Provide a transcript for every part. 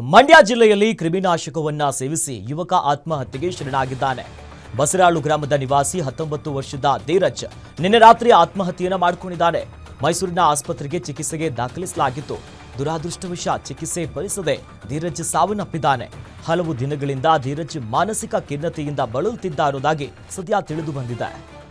ಮಂಡ್ಯ ಜಿಲ್ಲೆಯಲ್ಲಿ ಕ್ರಿಮಿನಾಶಕವನ್ನ ಸೇವಿಸಿ ಯುವಕ ಆತ್ಮಹತ್ಯೆಗೆ ಶರಣಾಗಿದ್ದಾನೆ. ಬಸರಾಳು ಗ್ರಾಮದ ನಿವಾಸಿ ಹತ್ತೊಂಬತ್ತು ವರ್ಷದ ಧೀರಜ್ ನಿನ್ನೆ ರಾತ್ರಿ ಆತ್ಮಹತ್ಯೆಯನ್ನ ಮಾಡಿಕೊಂಡಿದ್ದಾನೆ. ಮೈಸೂರಿನ ಆಸ್ಪತ್ರೆಗೆ ಚಿಕಿತ್ಸೆಗೆ ದಾಖಲಿಸಲಾಗಿತ್ತು. ದುರಾದೃಷ್ಟವಶ ಚಿಕಿತ್ಸೆ ಬಯಸದೆ ಧೀರಜ್ ಸಾವನ್ನಪ್ಪಿದ್ದಾನೆ. ಹಲವು ದಿನಗಳಿಂದ ಧೀರಜ್ ಮಾನಸಿಕ ಖಿನ್ನತೆಯಿಂದ ಬಳಲುತ್ತಿದ್ದ ಅನ್ನೋದಾಗಿ ಸದ್ಯ ತಿಳಿದು ಬಂದಿದೆ.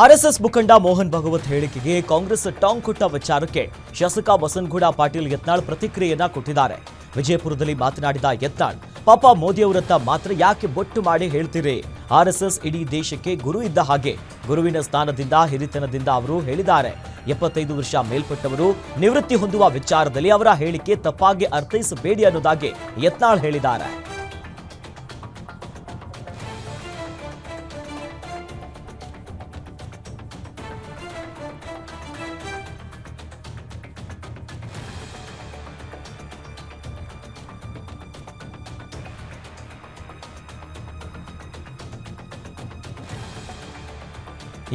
ಆರ್ಎಸ್ಎಸ್ ಮುಖಂಡ ಮೋಹನ್ ಭಗವತ್ ಹೇಳಿಕೆಗೆ ಕಾಂಗ್ರೆಸ್ ಟಾಂಗ್ ಕೊಟ್ಟ ವಿಚಾರಕ್ಕೆ ಶಾಸಕ ಬಸನಗೌಡ ಪಾಟೀಲ್ ಯತ್ನಾಳ್ ಪ್ರತಿಕ್ರಿಯೆಯನ್ನ ಕೊಟ್ಟಿದ್ದಾರೆ. ವಿಜಯಪುರದಲ್ಲಿ ಮಾತನಾಡಿದ ಯತ್ನಾಳ್, ಪಾಪ ಮೋದಿಯವರತ್ತ ಮಾತ್ರ ಯಾಕೆ ಬೊಟ್ಟು ಮಾಡಿ ಹೇಳ್ತೀರಿ? ಆರ್ಎಸ್ಎಸ್ ಇಡೀ ದೇಶಕ್ಕೆ ಗುರು ಇದ್ದ ಹಾಗೆ ಗುರುವಿನ ಸ್ಥಾನದಿಂದ, ಹಿರಿತನದಿಂದ ಅವರು ಹೇಳಿದ್ದಾರೆ. ಎಪ್ಪತ್ತೈದು ವರ್ಷ ಮೇಲ್ಪಟ್ಟವರು ನಿವೃತ್ತಿ ಹೊಂದುವ ವಿಚಾರದಲ್ಲಿ ಅವರ ಹೇಳಿಕೆ ತಪ್ಪಾಗಿ ಅರ್ಥೈಸಬೇಡಿ ಅನ್ನೋದಾಗಿ ಯತ್ನಾಳ್ ಹೇಳಿದ್ದಾರೆ.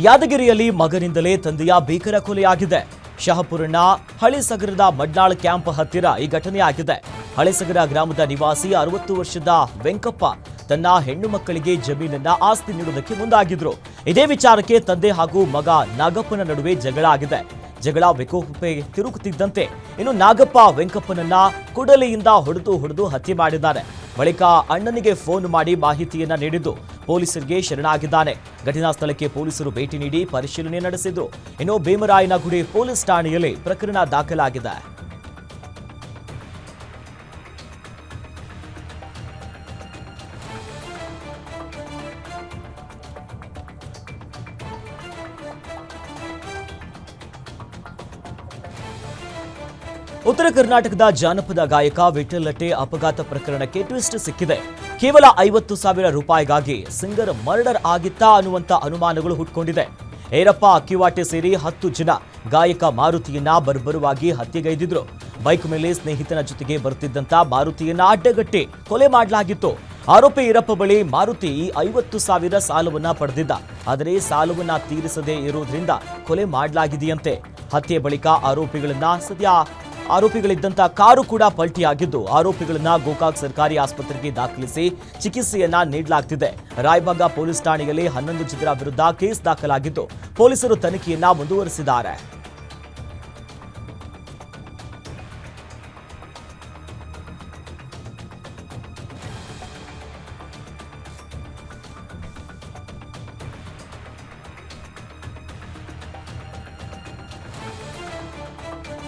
ಯಾದಗಿರಿಯಲ್ಲಿ ಮಗನಿಂದಲೇ ತಂದೆಯ ಭೀಕರ ಕೊಲೆಯಾಗಿದೆ. ಶಹಪುರನ ಹಳಿಸಗರದ ಮಡ್ನಾಳ್ ಕ್ಯಾಂಪ್ ಹತ್ತಿರ ಈ ಘಟನೆ ಆಗಿದೆ ಹಳಿಸಗರ ಗ್ರಾಮದ ನಿವಾಸಿ ಅರವತ್ತು ವರ್ಷದ ವೆಂಕಪ್ಪ ತನ್ನ ಹೆಣ್ಣು ಮಕ್ಕಳಿಗೆ ಜಮೀನನ್ನ ಆಸ್ತಿ ನೀಡುವುದಕ್ಕೆ ಮುಂದಾಗಿದ್ರು. ಇದೇ ವಿಚಾರಕ್ಕೆ ತಂದೆ ಹಾಗೂ ಮಗ ನಾಗಪ್ಪನ ನಡುವೆ ಜಗಳ ಆಗಿದೆ. ಜಗಳ ವಿಕೋಪಕ್ಕೆ ತಿರುಗುತ್ತಿದ್ದಂತೆ ಇನ್ನು ನಾಗಪ್ಪ ವೆಂಕಪ್ಪನನ್ನ ಕುಡಲಿಯಿಂದ ಹೊಡೆದು ಹೊಡೆದು ಹತ್ಯೆ ಮಾಡಿದ್ದಾನೆ ಬಳಿಕ ಅಣ್ಣನಿಗೆ ಫೋನ್ ಮಾಡಿ ಮಾಹಿತಿಯನ್ನ ನೀಡಿದ್ದು ಪೊಲೀಸರಿಗೆ ಶರಣಾಗಿದ್ದಾನೆ. ಘಟನಾ ಸ್ಥಳಕ್ಕೆ ಪೊಲೀಸರು ಭೇಟಿ ನೀಡಿ ಪರಿಶೀಲನೆ ನಡೆಸಿದ್ರು. ಇನ್ನು ಭೀಮರಾಯನಗುಡಿ ಪೊಲೀಸ್ ಠಾಣೆಯಲ್ಲಿ ಪ್ರಕರಣ ದಾಖಲಾಗಿದೆ. ಉತ್ತರ ಕರ್ನಾಟಕದ ಜಾನಪದ ಗಾಯಕ ವಿಠಲ್ ಲಟ್ಟೆ ಅಪಘಾತ ಪ್ರಕರಣಕ್ಕೆ ಟ್ವಿಸ್ಟ್ ಸಿಕ್ಕಿದೆ. ಕೇವಲ ಐವತ್ತು ಸಾವಿರ ರೂಪಾಯಿಗಾಗಿ ಸಿಂಗರ್ ಮರ್ಡರ್ ಆಗಿತ್ತಾ ಅನ್ನುವಂತ ಅನುಮಾನಗಳು ಹುಟ್ಕೊಂಡಿದೆ. ಏರಪ್ಪ, ಅಕ್ಕಿವಾಟೆ ಸೇರಿ ಹತ್ತು ಜನ ಗಾಯಕ ಮಾರುತಿಯನ್ನ ಬರ್ಬರವಾಗಿ ಹತ್ಯೆಗೈದಿದ್ರು. ಬೈಕ್ ಮೇಲೆ ಸ್ನೇಹಿತನ ಜೊತೆಗೆ ಬರುತ್ತಿದ್ದಂತ ಮಾರುತಿಯನ್ನ ಅಡ್ಡಗಟ್ಟಿ ಕೊಲೆ ಮಾಡಲಾಗಿತ್ತು. ಆರೋಪಿ ಈರಪ್ಪ ಬಳಿ ಮಾರುತಿ ಐವತ್ತು ಸಾವಿರ ಸಾಲವನ್ನ ಪಡೆದಿದ್ದ. ಆದರೆ ಸಾಲವನ್ನ ತೀರಿಸದೇ ಇರುವುದರಿಂದ ಕೊಲೆ ಮಾಡಲಾಗಿದೆಯಂತೆ. ಹತ್ಯೆ ಬಳಿಕ ಆರೋಪಿಗಳನ್ನ ಸದ್ಯ ಆರೋಪಿಗಳಿದ್ದಂತ ಕಾರು ಕೂಡ ಪಲ್ಟಿಯಾಗಿದ್ದು, ಆರೋಪಿಗಳನ್ನ ಗೋಕಾಕ್ ಸರ್ಕಾರಿ ಆಸ್ಪತ್ರೆಗೆ ದಾಖಲಿಸಿ ಚಿಕಿತ್ಸೆಯನ್ನ ನೀಡಲಾಗ್ತಿದೆ. ರಾಯಬಾಗ ಪೊಲೀಸ್ ಠಾಣೆಯಲ್ಲಿ ಹನ್ನೊಂದು ಜನರ ವಿರುದ್ಧ ಕೇಸ್ ದಾಖಲಾಗಿದ್ದು, ಪೊಲೀಸರು ತನಿಖೆಯನ್ನ ಮುಂದುವರೆಸಿದ್ದಾರೆ.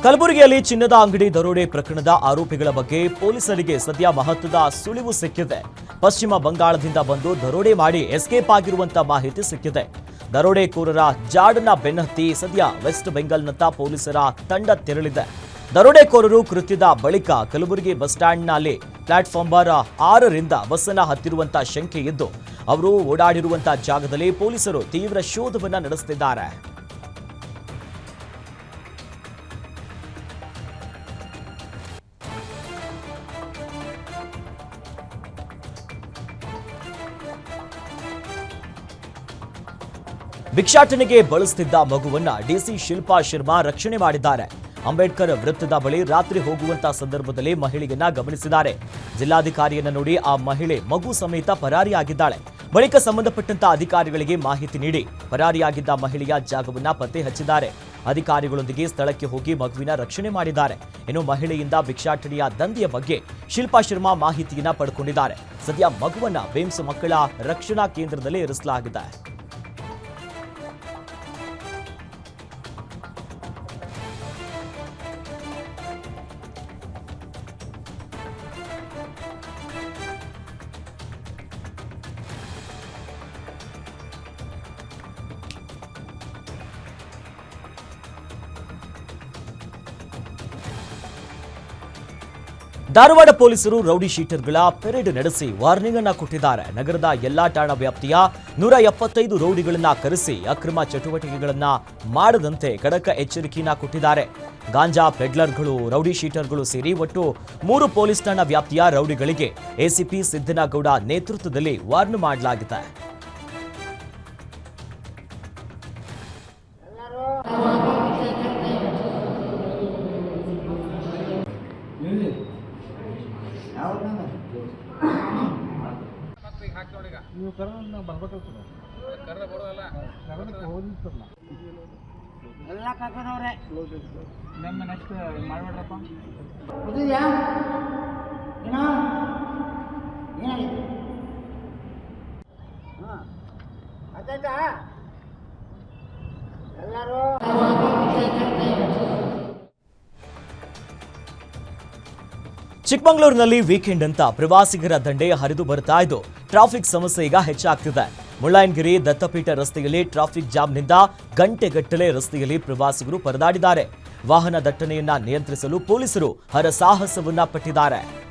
ಕಲಬುರಗಿಯಲ್ಲಿ ಚಿನ್ನದ ಅಂಗಡಿ ದರೋಡೆ ಪ್ರಕರಣದ ಆರೋಪಿಗಳ ಬಗ್ಗೆ ಪೊಲೀಸರಿಗೆ ಸದ್ಯ ಮಹತ್ವದ ಸುಳಿವು ಸಿಕ್ಕಿದೆ. ಪಶ್ಚಿಮ ಬಂಗಾಳದಿಂದ ಬಂದು ದರೋಡೆ ಮಾಡಿ ಎಸ್ಕೇಪ್ ಆಗಿರುವಂತ ಮಾಹಿತಿ ಸಿಕ್ಕಿದೆ. ದರೋಡೆಕೋರರ ಜಾಡನ್ನ ಬೆನ್ನತ್ತಿ ಸದ್ಯ ವೆಸ್ಟ್ ಬೆಂಗಾಲ್ನತ್ತ ಪೊಲೀಸರ ತಂಡ ತೆರಳಿದೆ. ದರೋಡೆಕೋರರು ಕೃತ್ಯದ ಬಳಿಕ ಕಲಬುರಗಿ ಬಸ್ ಸ್ಟ್ಯಾಂಡ್ನಲ್ಲಿ ಪ್ಲಾಟ್ಫಾರ್ಮ್ ಬಾರ್ ಆರರಿಂದ ಬಸ್ಸನ್ನ ಹತ್ತಿರುವಂತ ಶಂಕೆ ಇದ್ದು, ಅವರು ಓಡಾಡಿರುವಂತಹ ಜಾಗದಲ್ಲಿ ಪೊಲೀಸರು ತೀವ್ರ ಶೋಧವನ್ನ ನಡೆಸುತ್ತಿದ್ದಾರೆ ಭಿಕ್ಷಾಟನೆಗೆ ಬಳಸುತ್ತಿದ್ದ ಮಗುವನ್ನ ಡಿಸಿ ಶಿಲ್ಪಾ ಶರ್ಮಾ ರಕ್ಷಣೆ ಮಾಡಿದ್ದಾರೆ. ಅಂಬೇಡ್ಕರ್ ವೃತ್ತದ ಬಳಿ ರಾತ್ರಿ ಹೋಗುವಂತಹ ಸಂದರ್ಭದಲ್ಲಿ ಮಹಿಳೆಯನ್ನ ಗಮನಿಸಿದ್ದಾರೆ. ಜಿಲ್ಲಾಧಿಕಾರಿಯನ್ನ ನೋಡಿ ಆ ಮಹಿಳೆ ಮಗು ಸಮೇತ ಪರಾರಿಯಾಗಿದ್ದಾಳೆ. ಬಳಿಕ ಸಂಬಂಧಪಟ್ಟಂತ ಅಧಿಕಾರಿಗಳಿಗೆ ಮಾಹಿತಿ ನೀಡಿ ಪರಾರಿಯಾಗಿದ್ದ ಮಹಿಳೆಯ ಜಾಗವನ್ನ ಪತ್ತೆ ಹಚ್ಚಿದ್ದಾರೆ. ಅಧಿಕಾರಿಗಳೊಂದಿಗೆ ಸ್ಥಳಕ್ಕೆ ಹೋಗಿ ಮಗುವಿನ ರಕ್ಷಣೆ ಮಾಡಿದ್ದಾರೆ. ಇನ್ನು ಮಹಿಳೆಯಿಂದ ಭಿಕ್ಷಾಟನೆಯ ದಂಧೆಯ ಬಗ್ಗೆ ಶಿಲ್ಪಾ ಶರ್ಮಾ ಮಾಹಿತಿಯನ್ನ ಪಡ್ಕೊಂಡಿದ್ದಾರೆ. ಸದ್ಯ ಮಗುವನ್ನ ಬೇಮ್ಸ್ ಮಕ್ಕಳ ರಕ್ಷಣಾ ಕೇಂದ್ರದಲ್ಲಿ ಇರಿಸಲಾಗಿದೆ. ಧಾರವಾಡ ಪೊಲೀಸರು ರೌಡಿ ಶೀಟರ್ಗಳ ಪೆರೇಡ್ ನಡೆಸಿ ವಾರ್ನಿಂಗ್ ಅನ್ನ ಕೊಟ್ಟಿದ್ದಾರೆ. ನಗರದ ಎಲ್ಲಾ ಠಾಣಾ ವ್ಯಾಪ್ತಿಯ ನೂರ ಎಪ್ಪತ್ತೈದು ರೌಡಿಗಳನ್ನ ಕರೆಸಿ ಅಕ್ರಮ ಚಟುವಟಿಕೆಗಳನ್ನ ಮಾಡದಂತೆ ಖಡಕ ಎಚ್ಚರಿಕೆಯನ್ನ ಕೊಟ್ಟಿದ್ದಾರೆ. ಗಾಂಜಾ ಪೆಡ್ಲರ್ಗಳು, ರೌಡಿ ಶೀಟರ್ಗಳು ಸೇರಿ ಒಟ್ಟು ಮೂರು ಪೊಲೀಸ್ ಠಾಣಾ ವ್ಯಾಪ್ತಿಯ ರೌಡಿಗಳಿಗೆ ಎಸಿಪಿ ಸಿದ್ದನಗೌಡ ನೇತೃತ್ವದಲ್ಲಿ ವಾರ್ನ್ ಮಾಡಲಾಗಿದೆ. ನೀವು ಕರೋನ ಬರ್ಬೇಕಲ್ಲ ಸರ್ ಕರ್ರ ಬರೋದಲ್ಲ ಎಲ್ಲ ಕರ್ಕೊಂಡವ್ರೆ. ನಮ್ಮ ನೆಕ್ಸ್ಟ್ ಮಾಡ್ಬೇಡ್ರಪ್ಪ. ಏನೋ? ಹಾಂ ಎಲ್ಲರೂ? ಚಿಕ್ಕಮಗಳೂರಿನಲ್ಲಿ ವೀಕೆಂಡ್ ಅಂತ ಪ್ರವಾಸಿಗರ ದಂಡೆ ಹರಿದು ಬರ್ತಾ ಇದ್ದು ಟ್ರಾಫಿಕ್ ಸಮಸ್ಯೆ ಈಗ ಹೆಚ್ಚಾಗ್ತಿದೆ. ಮುಳ್ಳಯ್ಯನಗಿರಿ, ದತ್ತಪೀಠ ರಸ್ತೆಯಲ್ಲಿ ಟ್ರಾಫಿಕ್ ಜಾಮ್ನಿಂದ ಗಂಟೆಗಟ್ಟಲೆ ರಸ್ತೆಯಲ್ಲಿ ಪ್ರವಾಸಿಗರು ಪರದಾಡಿದ್ದಾರೆ. ವಾಹನ ದಟ್ಟಣೆಯನ್ನ ನಿಯಂತ್ರಿಸಲು ಪೊಲೀಸರು ಹರಸಾಹಸವನ್ನ ಪಟ್ಟಿದ್ದಾರೆ.